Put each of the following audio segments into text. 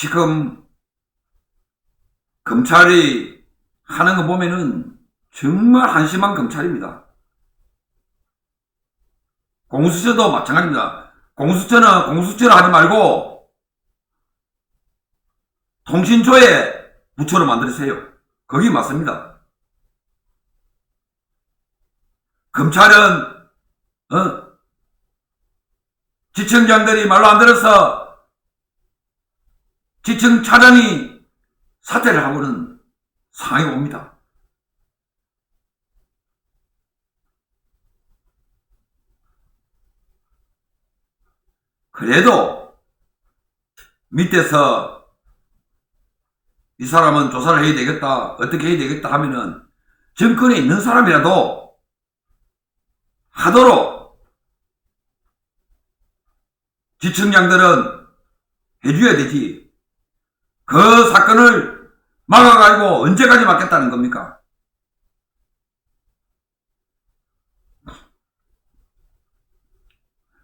지금 검찰이 하는 거 보면은 정말 한심한 검찰입니다. 공수처도 마찬가지입니다. 공수처는 공수처를 하지 말고 통신처에 부처를 만들으세요. 거기 맞습니다. 검찰은 어? 지청장들이 말로 안 들어서 지청 차장이 사퇴를 하고는 상황이 옵니다. 그래도 밑에서 이 사람은 조사를 해야 되겠다, 어떻게 해야 되겠다 하면은 정권에 있는 사람이라도 하도록 지청장들은 해줘야 되지. 그 사건을 막아가지고 언제까지 막겠다는 겁니까?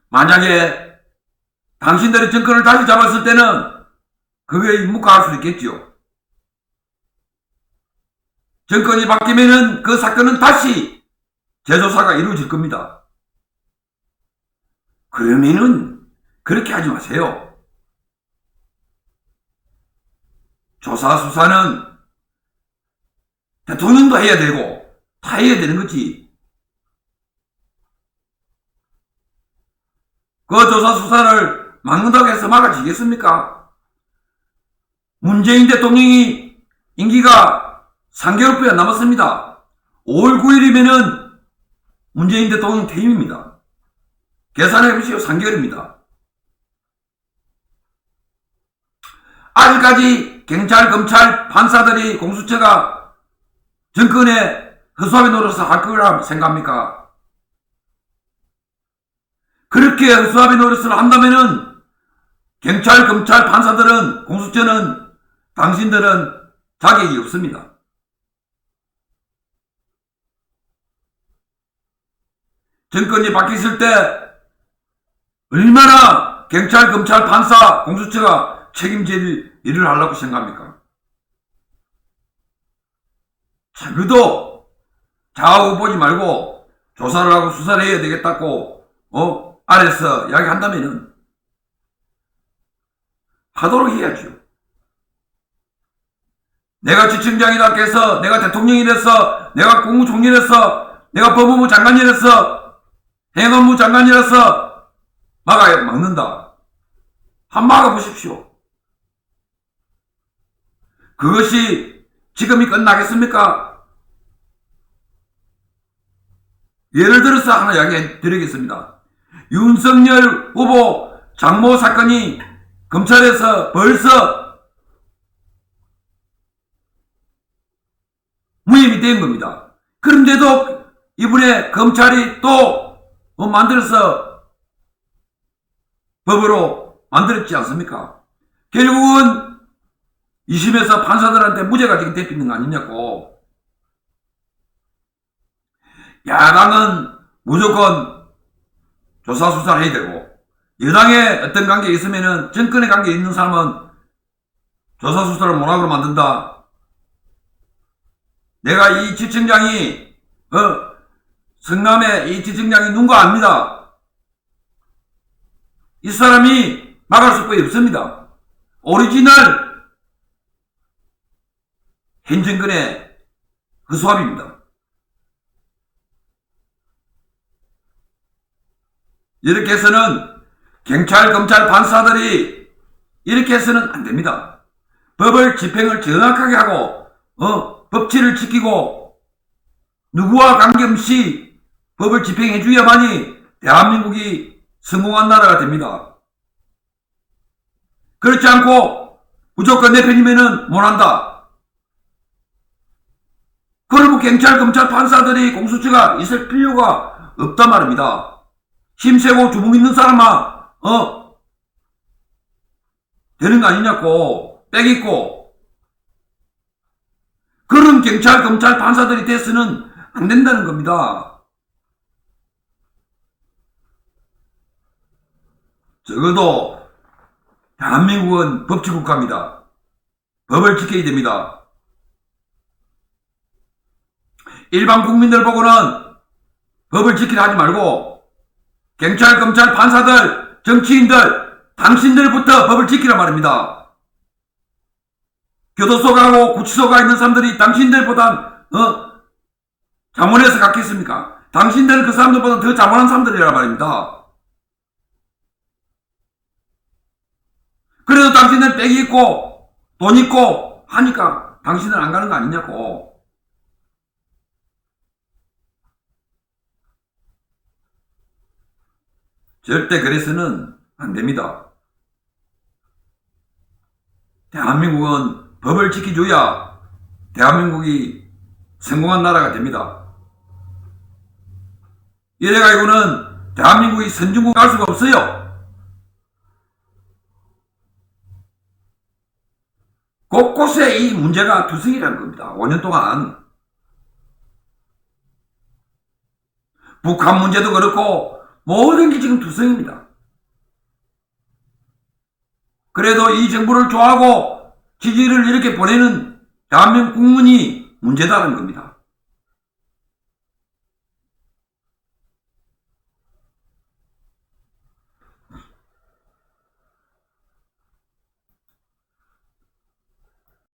만약에 당신들이 정권을 다시 잡았을 때는 그게 묵과할 수 있겠지요. 정권이 바뀌면은 그 사건은 다시 재조사가 이루어질 겁니다. 그러면은 그렇게 하지 마세요. 조사 수사는 대통령도 해야 되고 다 해야 되는 거지. 그 조사 수사를 막는다고 해서 막아지겠습니까? 문재인 대통령이 임기가 3개월뿐이 안 남았습니다. 5월 9일이면은 문재인 대통령 퇴임입니다. 계산해 보시오. 3개월입니다. 아직까지 경찰, 검찰, 판사들이 공수처가 정권의 허수아비 노릇을 할 거라 생각합니까? 그렇게 허수아비 노릇을 한다면은 경찰, 검찰, 판사들은 공수처는 당신들은 자격이 없습니다. 정권이 바뀌었을 때 얼마나 경찰, 검찰, 판사, 공수처가 책임질 일을 하려고 생각합니까? 적어도 좌우 보지 말고 조사를 하고 수사를 해야 되겠다고 어 아래서 이야기한다면은 하도록 해야죠. 내가 지청장이다 해서 내가 대통령이 됐어 내가 국무총리 됐어 내가 법무부 장관이 됐어 행안부 장관이라서 막아야 막는다. 한 막아보십시오. 그것이 지금이 끝나겠습니까? 예를 들어서 하나 이야기 드리겠습니다. 윤석열 후보 장모 사건이 검찰에서 벌써 무혐의 된 겁니다. 그런데도 이번에 검찰이 또뭐 만들어서 법으로 만들었지 않습니까? 결국은 2심에서 판사들한테 무죄가 지금 대피는 거 아니냐고. 야당은 무조건 조사 수사를 해야 되고, 여당에 어떤 관계 있으면은 정권에 관계 있는 사람은 조사 수사를 못하고 만든다. 내가 이 지청장이, 어, 성남의 이 지청장이 누군가 압니다. 이 사람이 막을 수밖에 없습니다. 오리지널 현 정권의 허수아비입니다. 이렇게 해서는 경찰, 검찰, 판사들이 이렇게 해서는 안 됩니다. 법을 집행을 정확하게 하고 어, 법치를 지키고 누구와 관계없이 법을 집행해 줘야만이 대한민국이 성공한 나라가 됩니다. 그렇지 않고 무조건 내 편이면은 못한다. 그러면 경찰, 검찰, 판사들이 공수처가 있을 필요가 없단 말입니다. 힘세고 주먹 있는 사람아, 어? 되는 거 아니냐고, 빽 있고. 그런 경찰, 검찰, 판사들이 돼서는 안 된다는 겁니다. 적어도 대한민국은 법치국가입니다. 법을 지켜야 됩니다. 일반 국민들 보고는 법을 지키라 하지 말고 경찰, 검찰, 판사들, 정치인들, 당신들부터 법을 지키라 말입니다. 교도소 가고 구치소 가 있는 사람들이 당신들보단 어? 자문해서 갖겠습니까? 당신들은 그 사람들보다 더 자문한 사람들이라 말입니다. 그래도 당신들 빽이 있고 돈 있고 하니까 당신은 안 가는 거 아니냐고. 절대 그래서는 안 됩니다. 대한민국은 법을 지켜줘야 대한민국이 성공한 나라가 됩니다. 이래가지고는 대한민국이 선진국 갈 수가 없어요. 곳곳에 이 문제가 투성이라는 겁니다. 5년 동안. 북한 문제도 그렇고 모든 게 지금 투성입니다. 그래도 이 정부를 좋아하고 지지를 이렇게 보내는 대한민국 국민이 문제다는 겁니다.